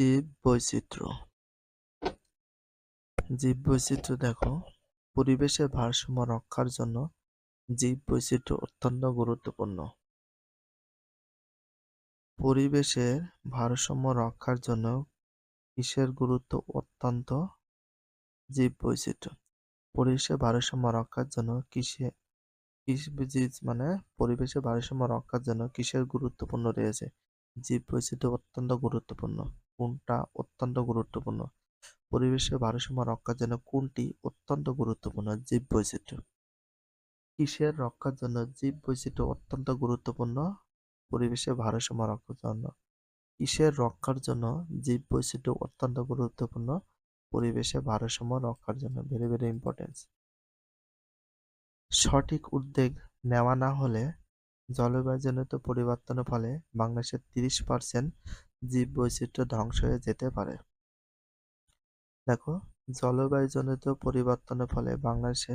জীব বৈচিত্র্য। জীব বৈচিত্র্য দেখো, পরিবেশের ভারসাম্য রক্ষার জন্য জীব বৈচিত্র্য অত্যন্ত গুরুত্বপূর্ণ। পরিবেশের ভারসাম্য রক্ষার জন্য কিসের গুরুত্ব অত্যন্ত? জীব বৈচিত্র্য, পরিবেশের ভারসাম্য রক্ষার জন্য কিসে মানে পরিবেশের ভারসাম্য রক্ষার জন্য কিসের গুরুত্বপূর্ণ রয়েছে? জীব বৈচিত্র্য অত্যন্ত গুরুত্বপূর্ণ। কোনটা অত্যন্ত গুরুত্বপূর্ণ? পরিবেশের ভারসাম্য রক্ষার জন্য কোনটি অত্যন্ত গুরুত্বপূর্ণ? জীব বৈচিত্র্য কিসের রক্ষার জন্য জীব বৈচিত্র্য অত্যন্ত গুরুত্বপূর্ণ? পরিবেশের ভারসাম্য রক্ষার জন্য। কিসের রক্ষার জন্য জীব বৈচিত্র্য অত্যন্ত গুরুত্বপূর্ণ? পরিবেশের ভারসাম্য রক্ষার জন্য। ভেরি ভেরি ইম্পর্টেন্স সঠিক উদ্যোগ নেওয়া না হলে জলবায়ুজনিত পরিবর্তনের ফলে বাংলাদেশের তিরিশ পার্সেন্ট জীব বৈচিত্র্য ধ্বংস হয়ে যেতে পারে। দেখো, জলবায়ুজনিত পরিবর্তনের ফলে বাংলাদেশে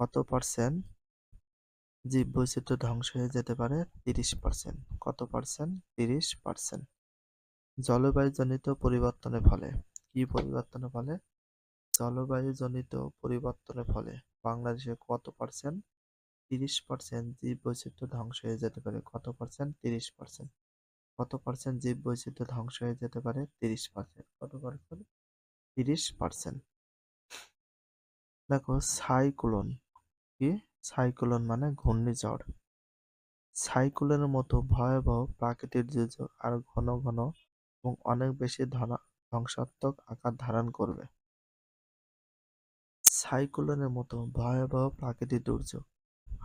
কত পার্সেন্ট জীব বৈচিত্র্য ধ্বংস হয়ে যেতে পারে? তিরিশ পার্সেন্ট কত পার্সেন্ট তিরিশ পার্সেন্ট জলবায়ুজনিত পরিবর্তনের ফলে। কি পরিবর্তনের ফলে? জলবায়ুজনিত পরিবর্তনের ফলে বাংলাদেশে কত পার্সেন্ট তিরিশ পার্সেন্ট জীব বৈচিত্র্য ধ্বংস হয়ে যেতে পারে। কত পার্সেন্ট তিরিশ পার্সেন্ট কত পার্সেন্ট জীব বৈচিত্র্য ধ্বংস হয়ে যেতে পারে? তিরিশ পার্সেন্ট কত পার্সেন্ট তিরিশ পার্সেন্ট দেখো, সাইক্লোন কি? সাইক্লোন মানে ঘূর্ণিঝড়। সাইক্লোনের মতো ভয়াবহ প্রাকৃতিক দুর্যোগ আর ঘন ঘন এবং অনেক বেশি ধ্বংসাত্মক আকার ধারণ করবে। সাইক্লোনের মতো ভয়াবহ প্রাকৃতিক দুর্যোগ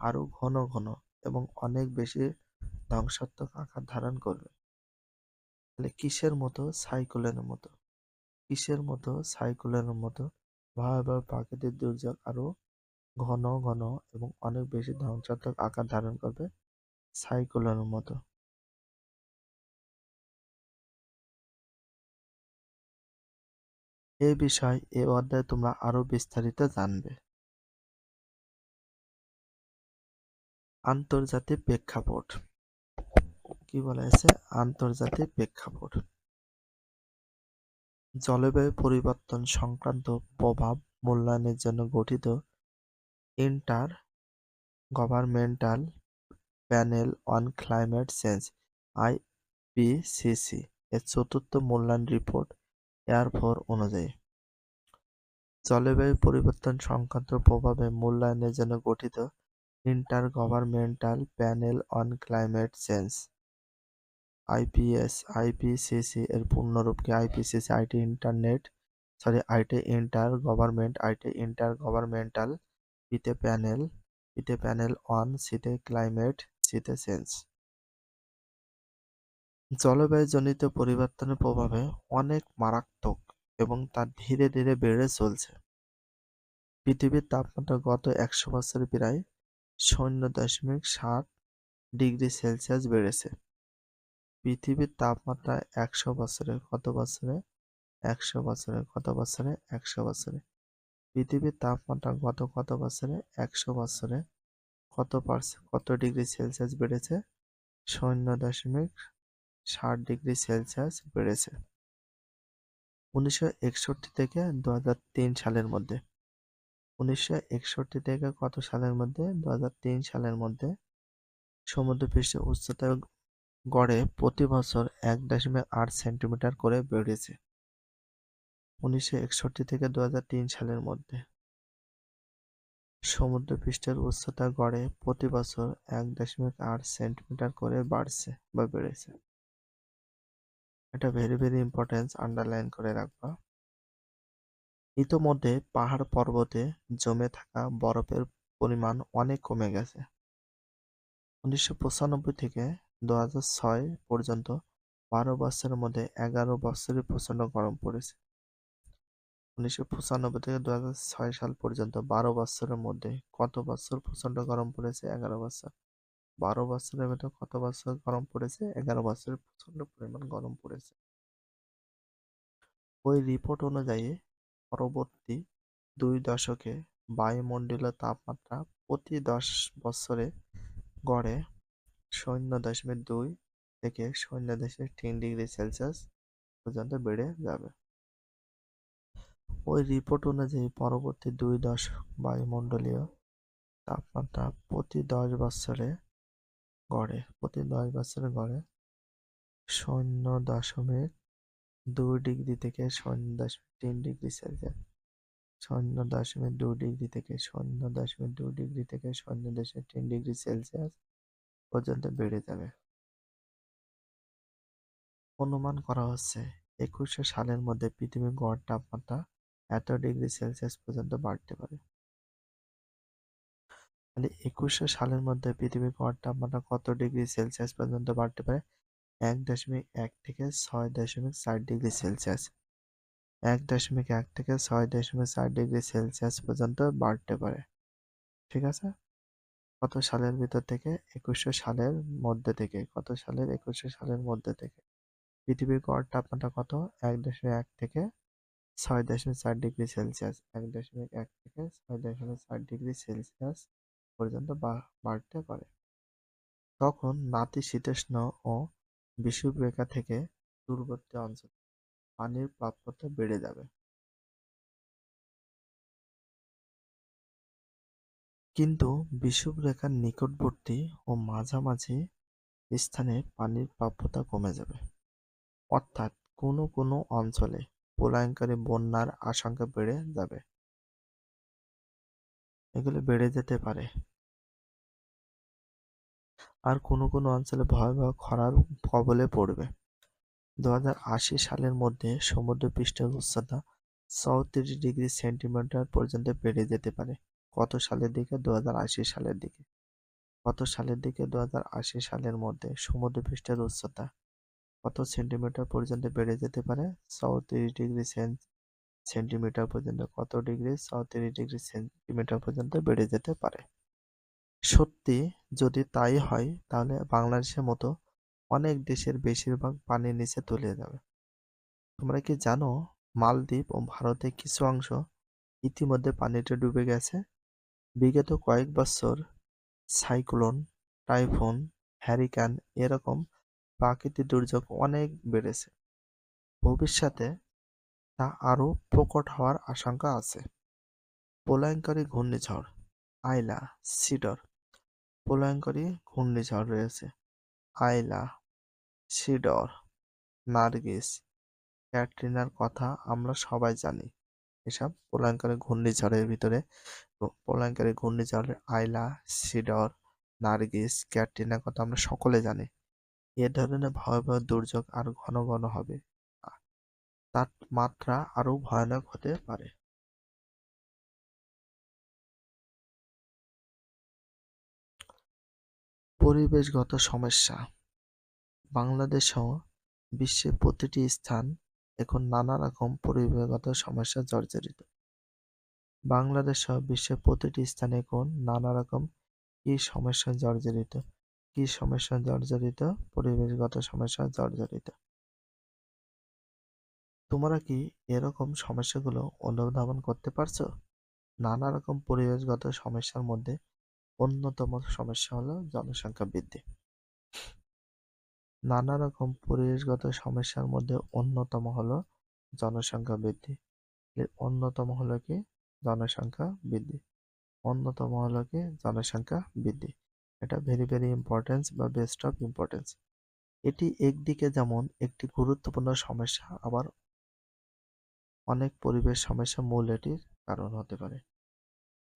আরও ঘন ঘন এবং অনেক বেশি ধ্বংসাত্মক আকার ধারণ করবে। তাহলে কিসের মতো? সাইক্লোনের মতো। কিসের মতো? সাইক্লোনের মতো। ভয়াবহ প্রাকৃতিক দুর্যোগ আরও ঘন ঘন এবং অনেক বেশি ধ্বংসাত্মক আকার ধারণ করবে সাইক্লোনের মতো। এ বিষয়, এ অধ্যায়ে তোমরা আরও বিস্তারিত জানবে। আন্তর্জাতিক প্রেক্ষাপট। কি বলা হয়েছে আন্তর্জাতিক প্রেক্ষাপট। জলবায়ু পরিবর্তন সংক্রান্ত প্রভাব মূল্যায়নের জন্য গঠিত intergovernmental panel on climate change IPCC এর চতুর্থ মূল্যায়ন রিপোর্ট এয়ার ফোর অনুযায়ী। জলবায়ু পরিবর্তন সংক্রান্ত প্রভাবে মূল্যায়নের জন্য গঠিত intergovernmental panel on climate change. IPS, IPCC এর পূর্ণরূপ কি? IPCC, IT internet, sorry, IT inter government, IT intergovernmental পিতে প্যানেল পিতে প্যানেল অন সিতে ক্লাইমেট সিতে চেঞ্জ জলবায়ুজনিত পরিবর্তনের প্রভাবে অনেক মারাত্মক এবং তা ধীরে ধীরে বেড়ে চলছে। পৃথিবীর তাপমাত্রা গত একশো বছরে প্রায় শূন্য দশমিক সাত ডিগ্রি সেলসিয়াস বেড়েছে। পৃথিবীর তাপমাত্রা একশো বছরে কত বছরে? একশো বছরে কত বছরে? একশো বছরে। পৃথিবীর তাপমাত্রা গত কত বছরে? একশো বছরে। কত পার্সেন্ট কত ডিগ্রি সেলসিয়াস বেড়েছে? শূন্য দশমিক ষাট ডিগ্রি সেলসিয়াস বেড়েছে। উনিশশো একষট্টি থেকে দু হাজার তিন সালের মধ্যে। উনিশশো একষট্টি থেকে কত সালের মধ্যে? দু হাজার তিন সালের মধ্যে। সমুদ্রপৃষ্ঠের উচ্চতা গড়ে প্রতি বছর এক দশমিক আট সেন্টিমিটার করে বেড়েছে। উনিশশো একষট্টি থেকে দুই হাজার তিন সালের মধ্যে। সমুদ্রপৃষ্ঠের উচ্চতা গড়ে প্রতি বছর এক দশমিক আট সেন্টিমিটার করে বাড়ছে বা বেড়েছে। এটা ভেরি ভেরি ইম্পর্টেন্স আন্ডারলাইন করে রাখবা। ইতোমধ্যে পাহাড় পর্বতে জমে থাকা বরফের পরিমাণ অনেক কমে গেছে। উনিশশো পঁচানব্বই থেকে দু ছয় পর্যন্ত বারো বছরের মধ্যে এগারো বছরে প্রচণ্ড গরম পড়েছে। উনিশশো পঁচানব্বই থেকে দু সাল পর্যন্ত বারো বছরের মধ্যে কত বছর প্রচণ্ড গরম পড়েছে? এগারো বছর। বারো বছরের ভেতর কত বছর গরম পড়েছে? এগারো বছরে প্রচণ্ড পরিমাণ গরম পড়েছে। ওই রিপোর্ট অনুযায়ী পরবর্তী দুই দশকে বায়ুমণ্ডলীয় তাপমাত্রা প্রতি দশ বছরে গড়ে শূন্য দশমিক দুই থেকে শূন্য দশমিক তিন ডিগ্রি সেলসিয়াস পর্যন্ত বেড়ে যাবে। ওই রিপোর্ট অনুযায়ী পরবর্তী দুই দশক বায়ুমণ্ডলীয় তাপমাত্রা প্রতি দশ বছরে গড়ে, প্রতি দশ বছরে গড়ে শূন্য দশমিক দুই ডিগ্রি থেকে শূন্য দশমিক তিন ডিগ্রি সেলসিয়াস। শূন্য দশমিক দুই ডিগ্রি থেকে শূন্য দশমিক দুই ডিগ্রি থেকে শূন্য দশমিক তিন ডিগ্রি সেলসিয়াস পর্যন্ত বেড়ে যাবে। অনুমান করা হচ্ছে একুশশো সালের মধ্যে পৃথিবীর গড় তাপমাত্রা এত ডিগ্রি সেলসিয়াস পর্যন্ত বাড়তে পারে। তাহলে একুশশো সালের মধ্যে পৃথিবীর গড় তাপমাত্রা কত ডিগ্রি সেলসিয়াস পর্যন্ত বাড়তে পারে? এক দশমিক এক থেকে ছয় দশমিক চার ডিগ্রি সেলসিয়াস। এক দশমিক এক থেকে ছয় দশমিক চার ডিগ্রি সেলসিয়াস পর্যন্ত বাড়তে পারে। ঠিক আছে? কত সালের ভিতর থেকে? একুশশো সালের মধ্যে থেকে। কত সালের? একুশশো সালের মধ্যে থেকে। পৃথিবীর গড় তাপমাত্রা কত? এক দশমিক এক থেকে ছয় দশমিক চার ডিগ্রি সেলসিয়াস। এক দশমিক এক থেকে ছয় দশমিক চার ডিগ্রি সেলসিয়াস পর্যন্ত বাড়তে পারে। তখন নাতিশীতোষ্ণ ও বিষুবরেখা থেকে দূরবর্তী অঞ্চল পানির প্রাপ্যতা বেড়ে যাবে। কিন্তু বিষুবরেখার নিকটবর্তী ও মাঝামাঝি স্থানে পানির প্রাপ্যতা কমে যাবে। অর্থাৎ কোনো কোনো অঞ্চলে প্রলয়ঙ্করী বন্যার আশঙ্কা বেড়ে যাবে। এগুলো বেড়ে যেতে পারে। আর কোনো কোনো অঞ্চলে ভয়াবহ খরার কবলে পড়বে। দু হাজার আশি সালের মধ্যে সমুদ্রপৃষ্ঠের উচ্চতা চৌত্রিশ ডিগ্রি সেন্টিমিটার পর্যন্ত বেড়ে যেতে পারে। কত সালের দিকে? দু হাজার আশি সালের দিকে। কত সালের দিকে? দু হাজার আশি সালের মধ্যে সমুদ্রপৃষ্ঠের উচ্চতা কত সেন্টিমিটার পর্যন্ত বেড়ে যেতে পারে? চৌত্রিশ ডিগ্রি সেন্টিমিটার পর্যন্ত। কত ডিগ্রি? চৌত্রিশ ডিগ্রি সেন্টিমিটার পর্যন্ত বেড়ে যেতে পারে। সত্যি যদি তাই হয়, তাহলে বাংলাদেশের মতো অনেক দেশের বেশিরভাগ পানির নিচে তলিয়ে যাবে। তোমরা কি জানো, মালদ্বীপ ও ভারতের কিছু অংশ ইতিমধ্যে পানিতে ডুবে গেছে? বিগত কয়েক বছর সাইক্লোন, টাইফুন, হ্যারিকেন এরকম প্রাকৃতিক দুর্যোগ অনেক বেড়েছে। ভবিষ্যতে তা আরও প্রকট হওয়ার আশঙ্কা আছে। প্রলয়ঙ্করী ঘূর্ণিঝড়, আইলা, সিডর প্রলয়ঙ্করী ঘূর্ণিঝড় রয়েছে। আইলা, সিডর, নার্গিস, ক্যাটরিনার কথা আমরা সবাই জানি। এসব প্রলয়ঙ্করী ঘূর্ণিঝড়ের ভিতরে। প্রলয়ঙ্করী ঘূর্ণিঝড়ের আইলা, সিডর, নার্গিস ক্যাটরিনার কথা আমরা সকলে জানি। এ ধরনের ভয়াবহ দুর্যোগ আর ঘন ঘন হবে। তার মাত্রা আরও ভয়ানক হতে পারে। পরিবেশগত সমস্যা। বাংলাদেশ সহ বিশ্বের প্রতিটি স্থান এখন নানা রকম পরিবেশগত সমস্যা জর্জরিত। বাংলাদেশ সহ বিশ্বের প্রতিটি স্থানে এখন নানা রকম কি সমস্যা জর্জরিত, কি সমস্যা জর্জরিত, পরিবেশগত সমস্যা জর্জরিত। তোমরা কি এরকম সমস্যাগুলো অনুধাবন করতে পারছ? নানা রকম পরিবেশগত সমস্যার মধ্যে অন্যতম সমস্যা হলো জনসংখ্যা বৃদ্ধি। নানা রকম পরিবেশগত সমস্যার মধ্যে অন্যতম হলো জনসংখ্যা বৃদ্ধি। এর অন্যতম হলো কি? জনসংখ্যা বৃদ্ধি। অন্যতম হলো কি? জনসংখ্যা বৃদ্ধি। এটা ভেরি ভেরি ইম্পর্টেন্স বা বেস্ট অফ ইম্পর্টেন্স এটি একদিকে যেমন একটি গুরুত্বপূর্ণ সমস্যা, আবার অনেক পরিবেশ সমস্যা মূল এটির কারণ হতে পারে।